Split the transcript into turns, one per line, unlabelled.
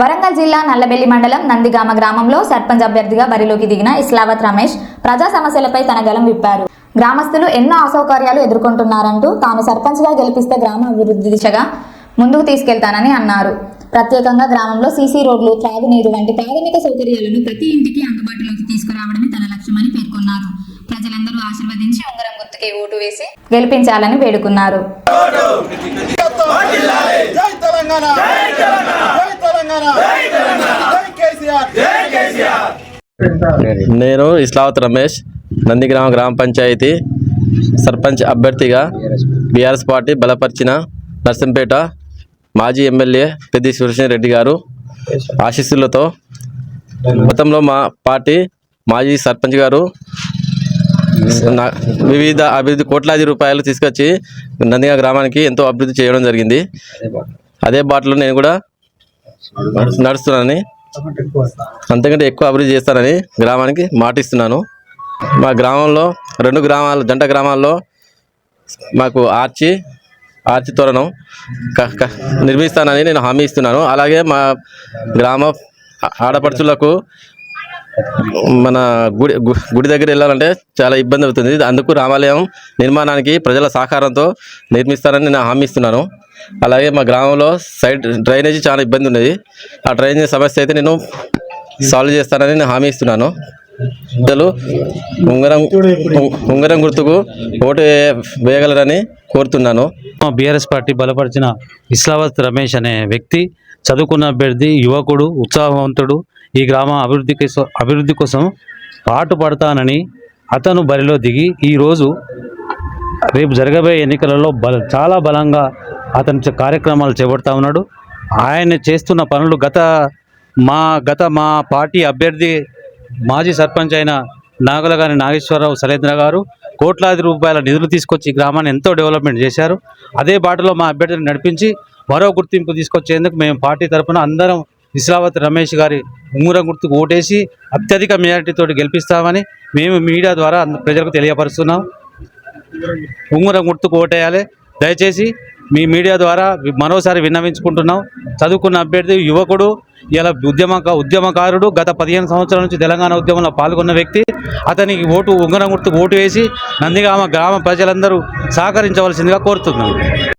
వరంగల్ జిల్లా నల్లబెల్లి మండలం నందిగామ గ్రామంలో సర్పంచ్ అభ్యర్థిగా బరిలోకి దిగిన ఇస్లావత్ రమేష్ ప్రజా సమస్యలపై తన గలం విప్పారు. గ్రామస్తులు ఎన్నో అసౌకర్యాలు ఎదుర్కొంటున్నారంటూ తాను సర్పంచ్గా గెలిపిస్తే గ్రామ అభివృద్ధి దిశగా ముందుకు తీసుకెళ్తానని అన్నారు. ప్రత్యేకంగా గ్రామంలో సీసీ రోడ్లు త్రాగునీరు వంటి ప్రాథమిక సౌకర్యాలను ప్రతి ఇంటికి అందుబాటులోకి తీసుకురావడమే తన లక్ష్యమని పేర్కొన్నారు. ప్రజలందరూ ఆశీర్వదించి ఉంగరం గుర్తుకే ఓటు వేసి గెలిపించాలని వేడుకున్నారు.
జై తెలంగాణ. జై తెలంగాణ జై కేసీఆర్.
నేను ఇస్లావత్ రమేష్ నందిగ్రామ గ్రామ పంచాయతీ సర్పంచ్ అభ్యర్థిగా బీఆర్ఎస్ పార్టీ బలపరిచిన నర్సంపేట మాజీ ఎమ్మెల్యే పెద్ది సురేషన్ రెడ్డి గారు ఆశీస్సులతో గతంలో మా పార్టీ మాజీ సర్పంచ్ గారు నా- వివిధ అభివృద్ధి కోట్లాది రూపాయలు తీసుకొచ్చి నందిగా గ్రామానికి ఎంతో అభివృద్ధి చేయడం జరిగింది. అదే బాటలో నేను కూడా నడుస్తున్నానని. అంతకంటే ఎక్కువ అభివృద్ధి చేస్తానని గ్రామానికి మాటిస్తున్నాను. మా గ్రామంలో రెండు గ్రామాలు జంట గ్రామాల్లో మాకు ఆర్చి ఆర్చి తోరణం క- క- నిర్మిస్తానని నేను హామీ ఇస్తున్నాను. అలాగే మా గ్రామ ఆడపడుచులకు మన గుడి గుడి దగ్గర వెళ్ళాలంటే చాలా ఇబ్బంది అవుతుంది. అందుకు రామాలయం నిర్మాణానికి ప్రజల సహకారంతో నిర్మిస్తానని నేను హామీ ఇస్తున్నాను. అలాగే మా గ్రామంలో సైడ్ డ్రైనేజీ చాలా ఇబ్బంది ఉన్నది. ఆ డ్రైనేజీ సమస్య అయితే నేను సాల్వ్ చేస్తానని నేను హామీ ఇస్తున్నాను. ప్రజలు ఉంగరం ఉంగరం గుర్తుకు ఓటు వేయగలరని కోరుతున్నాను.
మా బీఆర్ఎస్ పార్టీ బలపరిచిన ఇస్లావత్ రమేష్ అనే వ్యక్తి చదువుకున్న అభ్యర్థి యువకుడు ఉత్సాహవంతుడు ఈ గ్రామ అభివృద్ధి అభివృద్ధి కోసం పాటు పడతానని అతను బరిలో దిగి ఈరోజు రేపు జరగబోయే ఎన్నికలలో బల చాలా బలంగా అతని కార్యక్రమాలు చేపడతా ఉన్నాడు. ఆయన చేస్తున్న పనులు గత మా గత మా పార్టీ అభ్యర్థి మాజీ సర్పంచ్ అయిన నాగులగాని నాగేశ్వరరావు సలేంద్ర గారు కోట్లాది రూపాయల నిధులు తీసుకొచ్చి గ్రామాన్ని ఎంతో డెవలప్మెంట్ చేశారు. అదే బాటలో మా అభ్యర్థిని నడిపించి మరో గుర్తింపు తీసుకొచ్చేందుకు మేము పార్టీ తరఫున అందరం ఇస్లావత్ రమేష్ గారి ఉంగురం గుర్తుకు ఓటేసి అత్యధిక మెజారిటీతో గెలిపిస్తామని మేము మీడియా ద్వారా ప్రజలకు తెలియపరుస్తున్నాం. ఉంగరం గుర్తుకు ఓటేయాలి. దయచేసి మీ మీడియా ద్వారా మరోసారి విన్నవించుకుంటున్నాం. చదువుకున్న అభ్యర్థి యువకుడు ఇలా ఉద్యమక ఉద్యమకారుడు గత పదిహేను సంవత్సరాల నుంచి తెలంగాణ ఉద్యమంలో పాల్గొన్న వ్యక్తి అతనికి ఓటు ఉంగరం గుర్తుకు ఓటు వేసి నందిగామ గ్రామ ప్రజలందరూ సహకరించవలసిందిగా కోరుతున్నాను